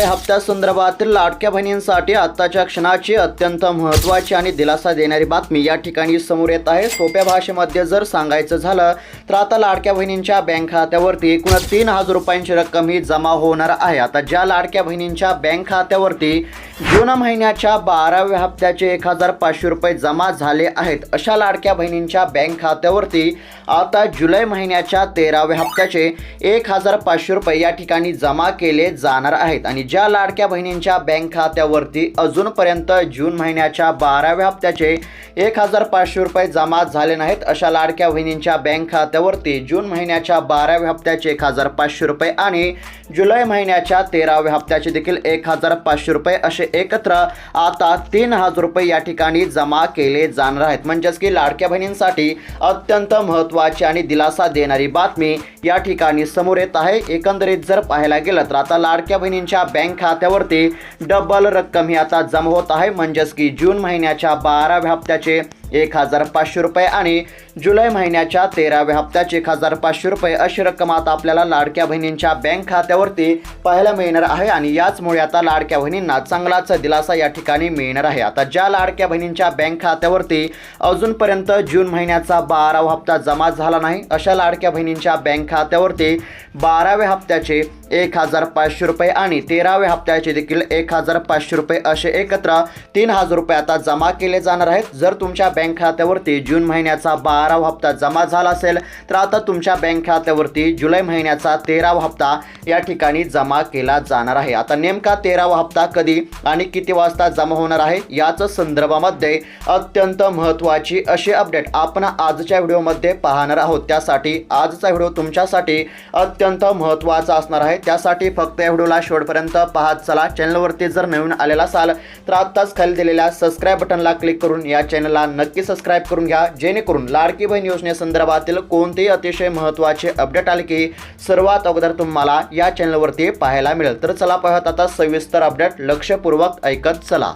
जुलै हप्त्यासंदर्भातील लाडक्या बहिणींसाठी आत्ताच्या क्षणाची अत्यंत महत्त्वाची आणि दिलासा देणारी बातमी या ठिकाणी समोर येत आहे. सोप्या भाषेमध्ये जर सांगायचं झालं तर आता लाडक्या बहिणींच्या बँक खात्यावरती एकूण तीन हजार रुपयांची रक्कम ही जमा होणार आहे. आता ज्या लाडक्या बहिणींच्या बँक खात्यावरती जून महिन्याच्या बाराव्या हप्त्याचे एक हजार पाचशे रुपये जमा झाले आहेत अशा लाडक्या बहिणींच्या बँक खात्यावरती आता जुलै महिन्याच्या तेराव्या हप्त्याचे एक हजार पाचशे रुपये या ठिकाणी जमा केले जाणार आहेत. आणि ज्या लाडक्या बहिणींच्या बँक खात्यावरती अजूनपर्यंत जून महिन्याच्या बाराव्या हप्त्याचे एक हजार पाचशे रुपये जमा झाले नाहीत अशा लाडक्या बहिणींच्या बँक खात्यावरती जून महिन्याच्या बाराव्या हप्त्याचे एक हजार पाचशे रुपये आणि जुलै महिन्याच्या तेराव्या हप्त्याचे देखील एक हजार पाचशे रुपये असे एकत्र आता तीन हजार रुपये या ठिकाणी जमा केले जाणार आहेत. म्हणजेच की लाडक्या बहिणींसाठी अत्यंत महत्त्वाची आणि दिलासा देणारी बातमी या ठिकाणी समोर येत आहे. एकंदरीत जर पाहायला गेलं तर आता लाडक्या बहिणींच्या बँक खात्यावरती डबल रक्कम ही आता जमा होत आहे. म्हणजेच की जून महिन्याच्या बाराव्या हप्त्याचे एक हजार पाचशे रुपये आणि जुलै महिन्याच्या तेराव्या हप्त्याचे एक हजार पाचशे रुपये अशी रक्कम आता आपल्याला लाडक्या बहिणींच्या बँक खात्यावरती पाहायला मिळणार आहे आणि याचमुळे आता लाडक्या बहिणींना चांगलाच दिलासा या ठिकाणी मिळणार आहे. आता ज्या लाडक्या बहिणींच्या बँक खात्यावरती अजूनपर्यंत जून महिन्याचा बारावा हप्ता जमा झाला नाही अशा लाडक्या बहिणींच्या बँक खात्यावरती बाराव्या हप्त्याचे एक हजार पाचशे रुपये आणि तेराव्या हप्त्याचे देखील एक हजार पाचशे रुपये असे एकत्र तीन हजार रुपये आता जमा केले जाणार आहेत. जर तुमच्या बँक खात्यावरती जून महिन्याचा बारावा हप्ता जमा झाला असेल तर आता तुमच्या बँक खात्यावरती जुलै महिन्याचा तेरावा हप्ता या ठिकाणी जमा केला जाणार आहे. आता नेमका तेरावा हप्ता कधी आणि किती वाजता जमा होणार आहे याच संदर्भामध्ये अत्यंत महत्त्वाची अशी अपडेट आपण आजच्या व्हिडिओमध्ये पाहणार आहोत. त्यासाठी आजचा व्हिडिओ तुमच्यासाठी अत्यंत महत्त्वाचा असणार आहे. त्यासाठी फक्त या व्हिडिओला शेवटपर्यंत पाहत चला. चॅनलवरती जर नवीन आलेला असाल तर आत्ताच खाली दिलेल्या सबस्क्राईब बटनला क्लिक करून या चॅनलला नक्की नक्की सबस्क्राईब करून घ्या. जेणेकरून लाडकी बहीण योजनेसंदर्भातील कोणतेही अतिशय महत्त्वाचे अपडेट आले की सर्वात अगोदर तुम्हाला या चॅनलवरती पाहायला मिळेल. तर चला पाहत आता सविस्तर अपडेट लक्षपूर्वक ऐकत चला.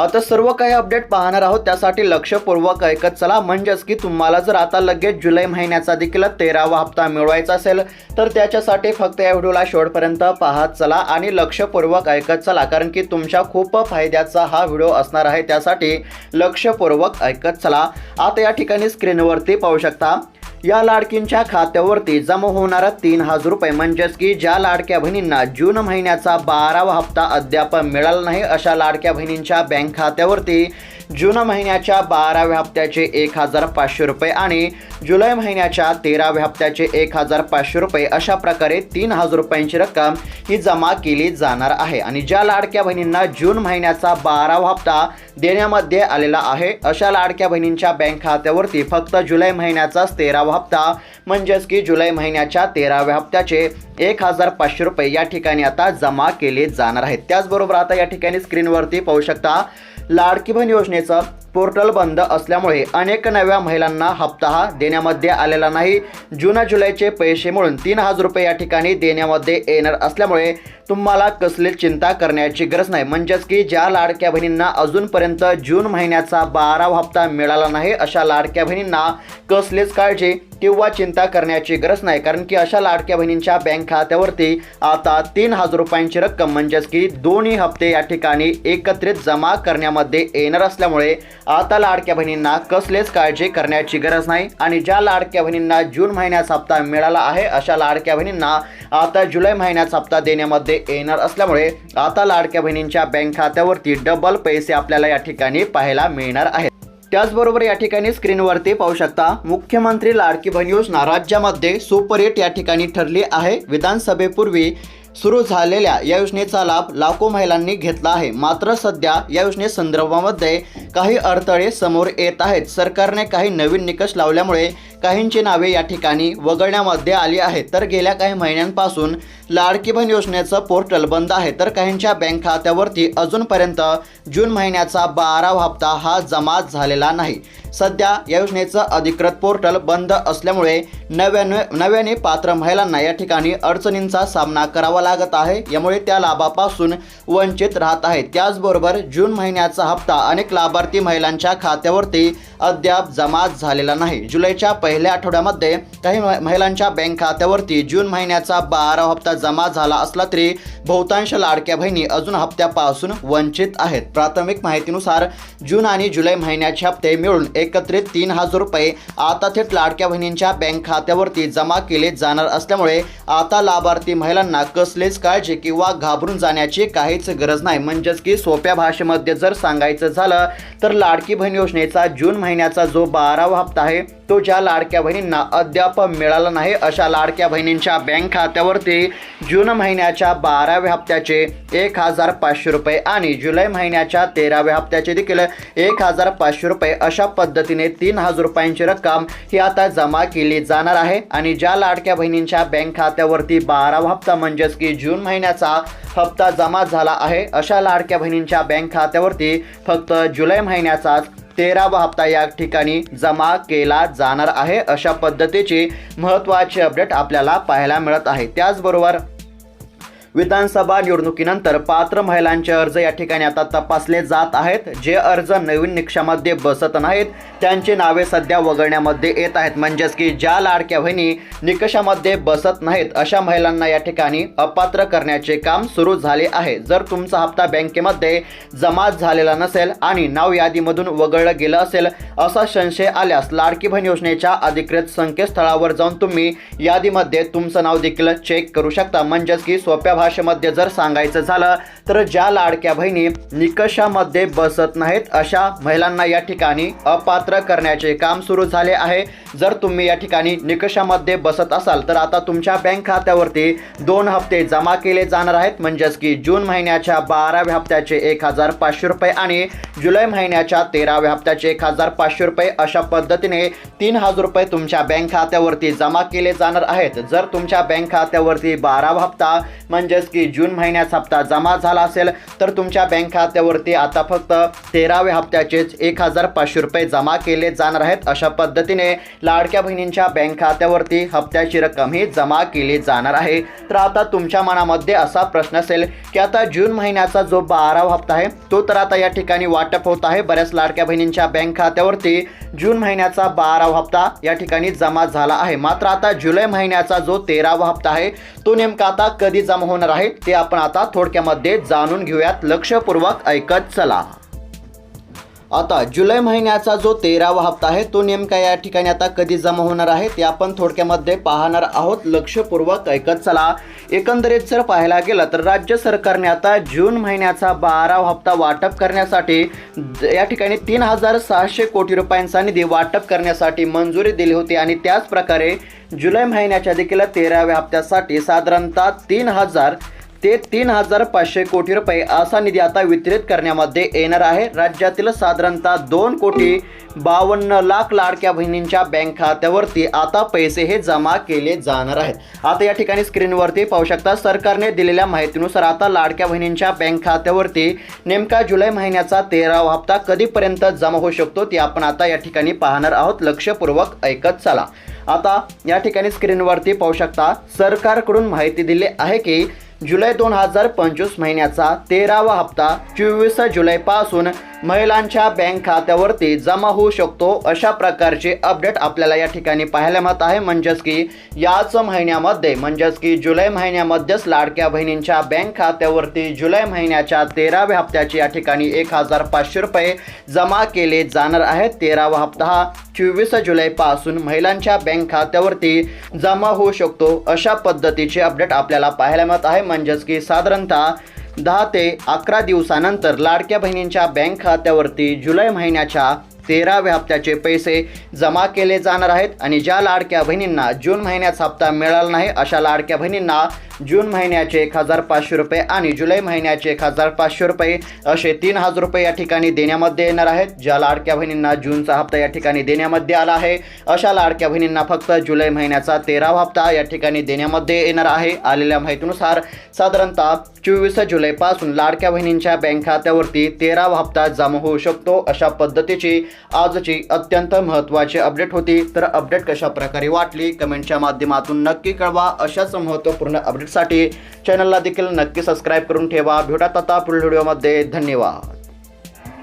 आता सर्व काही अपडेट पाहणार आहोत. त्यासाठी लक्षपूर्वक ऐकत चला. म्हणजेच की तुम्हाला जर आता लगेच जुलै महिन्याचा देखील तेरावा हप्ता मिळवायचा असेल तर त्याच्यासाठी फक्त या व्हिडिओला शेवटपर्यंत पाहत चला आणि लक्षपूर्वक ऐकत चला. कारण की तुमच्या खूप फायद्याचा हा व्हिडिओ असणार आहे. त्यासाठी लक्षपूर्वक ऐकत चला. आता या ठिकाणी स्क्रीनवरती पाहू शकता. या लाडकींच्या खात्यावरती जमा होणारा तीन हजार रुपये म्हणजेच की ज्या लाडक्या बहिणींना जून महिन्याचा बारावा हप्ता अद्याप मिळाला नाही अशा लाडक्या बहिणींच्या बँक खात्यावरती जून महिन्याच्या बाराव्या हप्त्याचे एक हजार पाचशे रुपये आणि जुलै महिन्याच्या तेराव्या हप्त्याचे एक हजार पाचशे रुपये अशा प्रकारे तीन हजार रुपयांची रक्कम ही जमा केली जाणार आहे. आणि ज्या लाडक्या बहिणींना जून महिन्याचा बारावा हप्ता देण्यामध्ये आलेला आहे अशा लाडक्या बहिणींच्या बँक खात्यावरती फक्त जुलै महिन्याचाच तेरावा हप्ता म्हणजेच की जुलै महिन्याच्या तेराव्या हप्त्याचे एक हजार पाचशे रुपये या ठिकाणी आता जमा केले जाणार आहेत. त्याचबरोबर आता या ठिकाणी स्क्रीनवरती पाहू शकता लाडकी बहीण योजनेचा पोर्टल बंद असल्यामुळे अनेक नव्या महिलांना हप्ता हा देण्यामध्ये आलेला नाही. जून जुलैचे पैसे मिळून तीन हजार रुपये या ठिकाणी देण्यामध्ये येणार असल्यामुळे तुम्हाला कसली चिंता करण्याची गरज नाही. म्हणजेच की ज्या लाडक्या बहिणींना अजूनपर्यंत जून महिन्याचा बारावा हप्ता मिळाला नाही अशा लाडक्या बहिणींना कसलीच काळजी किंवा चिंता करण्याची गरज नाही. कारण की अशा लाडक्या बहिणींच्या बँक खात्यावरती आता तीन हजार रुपयांची रक्कम म्हणजेच की दोन्ही हप्ते या ठिकाणी एकत्रित जमा करण्यामध्ये येणार असल्यामुळे आता लाडक्या बहिणींना कसलेच काळजी करण्याची गरज नाही आणि ज्या लाडक्या बहिणींना जून महिन्याचा हप्ता मिळाला आहे अशा लाडक्या बहिणींना आता जुलै महिन्याचा हप्ता देण्यामध्ये येणार असल्यामुळे आता लाडक्या बहिणींच्या बँक खात्यावरती डबल पैसे आपल्याला या ठिकाणी पाहायला मिळणार आहेत. त्याचबरोबर या ठिकाणी स्क्रीनवरती पाहू शकता मुख्यमंत्री लाडकी बहीण योजना राज्यामध्ये सुपरहिट या ठिकाणी ठरली आहे. विधानसभेपूर्वी सुरू झालेल्या या योजनेचा लाभ लाखो महिलांनी घेतला आहे. मात्र सध्या या योजनेसंदर्भामध्ये काही अडथळे समोर येत आहेत. सरकारने काही नवीन निकष लावल्यामुळे काहींची नावे या ठिकाणी वगळण्यामध्ये आली आहेत. तर गेल्या काही महिन्यांपासून लाडकी बहीण योजनेचं पोर्टल बंद आहे. तर काहींच्या बँक खात्यावरती अजूनपर्यंत जून महिन्याचा बारावा हप्ता हा जमा झालेला नाही. सध्या या योजनेचं अधिकृत पोर्टल बंद असल्यामुळे नव्याने नव्याने पात्र महिलांना या ठिकाणी अडचणींचा सामना करावा लागत आहे. यामुळे त्या लाभापासून वंचित राहत आहेत. त्याचबरोबर जून महिन्याचा हप्ता अनेक लाभार्थी महिलांच्या खात्यावरती अद्याप जमा झालेला नाही. जुलैच्या पहिल्या आठवड्यामध्ये काही म- महिलांच्या बँक खात्यावरती जून महिन्याचा बारा हप्ता जमा झाला असला तरी बहुतांश लाडक्या बहिणी अजून हप्त्यापासून वंचित आहेत. प्राथमिक माहितीनुसार जून आणि जुलै महिन्याचे हप्ते मिळून एकत्रित तीन हजार रुपये आता थेट लाडक्या बहिणींच्या बँक खात्यावरती जमा केले जाणार असल्यामुळे आता लाभार्थी महिलांना कसलीच काळजी किंवा घाबरून जाण्याची काहीच गरज नाही. म्हणजेच की सोप्या भाषेमध्ये जर सांगायचं झालं तर लाडकी बहीण योजनेचा जून महिन्याचा जो बारावा हप्ता आहे तो ज्या लाडक्या बहिणींना अद्याप मिळाला नाही अशा लाडक्या बहिणींच्या बँक खात्यावरती जून महिन्याच्या बाराव्या हप्त्याचे एक हजार पाचशे रुपये आणि जुलै महिन्याच्या तेराव्या हप्त्याचे देखील एक हजार पाचशे रुपये अशा पद्धतीने तीन हजार रुपयांची रक्कम ही आता जमा केली जाणार आहे. आणि ज्या लाडक्या बहिणींच्या बँक खात्यावरती बारावा हप्ता म्हणजेच की जून महिन्याचा हप्ता जमा झाला आहे अशा लाडक्या बहिणींच्या बँक खात्यावरती फक्त जुलै महिन्याचाच तेरावा हप्ता या ठिकाणी जमा केला जाणार आहे. अशा पद्धतीची महत्त्वाची अपडेट आपल्याला पाहायला मिळत आहे. त्याचबरोबर विधानसभा निवडणुकीनंतर पात्र महिलांचे अर्ज या ठिकाणी आता तपासले जात आहेत. जे अर्ज नवीन निकषामध्ये बसत नाहीत त्यांची नावे सध्या वगळण्यामध्ये येत आहेत. म्हणजेच की ज्या लाडक्या बहिणी निकषामध्ये बसत नाहीत अशा महिलांना या ठिकाणी अपात्र करण्याचे काम सुरू झाले आहे. जर तुमचा हप्ता बँकेमध्ये जमा झालेला नसेल आणि नाव यादीमधून वगळलं गेलं असेल असा संशय आल्यास लाडकी बहीण योजनेच्या अधिकृत संकेतस्थळावर जाऊन तुम्ही यादीमध्ये तुमचं नाव देखील चेक करू शकता. म्हणजेच की सोप्या भाषेमध्ये जर सांगायचं झालं तर ज्या लाडक्या बहिणी निकषामध्ये बसत नाहीत अशा महिलांना या ठिकाणी अपात्र करण्याचे काम सुरू झाले आहे. जर तुम्ही या ठिकाणी निकषामध्ये बसत असाल तर आता तुमच्या बँक खात्यावरती दोन हप्ते जमा केले जाणार आहेत. म्हणजेच की जून महिन्याच्या बाराव्या हप्त्याचे एक हजार पाचशे रुपये आणि जुलै महिन्याच्या तेराव्या हप्त्याचे एक हजार पाचशे रुपये अशा पद्धतीने तीन हजार रुपये तुमच्या बँक खात्यावरती जमा केले जाणार आहेत. जर तुमच्या बँक खात्यावरती बारावा हप्ता म्हणजेच की जून महिन्याचा हप्ता जमा झाला असेल तर तुमच्या बँक खात्यावरती आता फक्त तेराव्या हप्त्याचेच एक हजार पाचशे रुपये जमा केले जाणार आहेत. अशा पद्धतीने लाडक्या बहिणींच्या बँक खात्यावरती हप्त्याची रक्कम ही जमा केली जाणार आहे. तर आता तुमच्या मनामध्ये असा प्रश्न असेल की आता जून महिन्याचा जो बारावा हप्ता आहे तो तर आता या ठिकाणी वाटप होत आहे. बऱ्याच लाडक्या बहिणींच्या बँक खात्यावरती जून महिन्याचा बारावा हप्ता या ठिकाणी जमा झाला आहे. मात्र आता जुलै महिन्याचा जो तेरावा हप्ता आहे तो नेमका आता कधी जमा होणार आहे ते आपण आता थोडक्यामध्ये जाणून घेऊयात. लक्षपूर्वक ऐकत चला. आता जुलै महिन्याचा जो तेरावा हप्ता आहे तो नेमका या ठिकाणी आता कधी जमा होणार आहे ते आपण थोडक्यामध्ये पाहणार आहोत. लक्षपूर्वक ऐकत चला. एकंदरीत जर पाहायला गेलं तर राज्य सरकारने आता जून महिन्याचा बारावा हप्ता वाटप करण्यासाठी या ठिकाणी तीन हजार सहाशे कोटी रुपयांचा निधी वाटप करण्यासाठी मंजुरी दिली होती आणि त्याचप्रकारे जुलै महिन्याच्या देखील तेराव्या हप्त्यासाठी साधारणतः तीन हजार ते तीन हजार पाचशे कोटी रुपये असा निधी आता वितरित करण्यामध्ये येणार आहे. राज्यातील साधारणतः दोन कोटी बावन्न लाख लाडक्या बहिणींच्या बँक खात्यावरती आता पैसे हे जमा केले जाणार आहेत. आता या ठिकाणी स्क्रीनवरती पाहू शकता सरकारने दिलेल्या माहितीनुसार आता लाडक्या बहिणींच्या बँक खात्यावरती नेमका जुलै महिन्याचा तेरावा हप्ता कधीपर्यंत जमा होऊ शकतो ते आपण आता या ठिकाणी पाहणार आहोत. लक्षपूर्वक ऐकत चला. आता या ठिकाणी स्क्रीनवरती पाहू शकता सरकारकडून माहिती दिली आहे की जुलै दोन हजार पंचवीस महिन्याचा तेरावा हप्ता चोवीस जुलैपासून महिलांच्या बँक खात्यावरती जमा होऊ शकतो अशा प्रकारचे अपडेट आपल्याला या ठिकाणी पाहायला मिळत आहे. म्हणजेच की याच महिन्यामध्ये म्हणजेच की जुलै महिन्यामध्येच लाडक्या बहिणींच्या बँक खात्यावरती जुलै महिन्याच्या तेराव्या हप्त्याचे या ठिकाणी एक हजार पाचशे रुपये जमा केले जाणार आहेत. तेरावा हप्ता हा चोवीस जुलैपासून महिलांच्या बँक खात्यावरती जमा होऊ शकतो अशा पद्धतीचे अपडेट आपल्याला पाहायला मिळत आहे. म्हणजेच की साधारणतः दहा ते अकरा दिवसानंतर लाडक्या बहिणींच्या बँक खात्यावरती जुलै महिन्याच्या तेराव्या हप्त्याचे पैसे जमा केले जाणार आहेत आणि ज्या लाडक्या बहिणींना जून महिन्याचा हप्ता मिळाला नाही अशा लाडक्या बहिणींना जून महिन्याचे एक हजार पाचशे रुपये आणि जुलै महिन्याचे एक हजार पाचशे रुपये असे तीन हजार रुपये या ठिकाणी देण्यामध्ये येणार आहेत. ज्या लाडक्या बहिणींना जूनचा हप्ता या ठिकाणी देण्यामध्ये आला आहे अशा लाडक्या बहिणींना फक्त जुलै महिन्याचा तेरावा हप्ता या ठिकाणी देण्यामध्ये येणार आहे. आलेल्या माहितीनुसार साधारणतः चोवीस जुलैपासून लाडक्या बहिणींच्या बँक खात्यावरती तेरावा हप्ता जमा होऊ शकतो. अशा पद्धतीची आजची अत्यंत महत्त्वाची अपडेट होती. तर अपडेट कशा प्रकारे वाटली? कमेंटच्या माध्यमातून नक्की कळवा. अशाच महत्त्वपूर्ण अपडेट अपडेटसाठी चॅनलला देखील नक्की सबस्क्राईब करून ठेवा. भेटत आता पुढील व्हिडिओमध्ये धन्यवाद.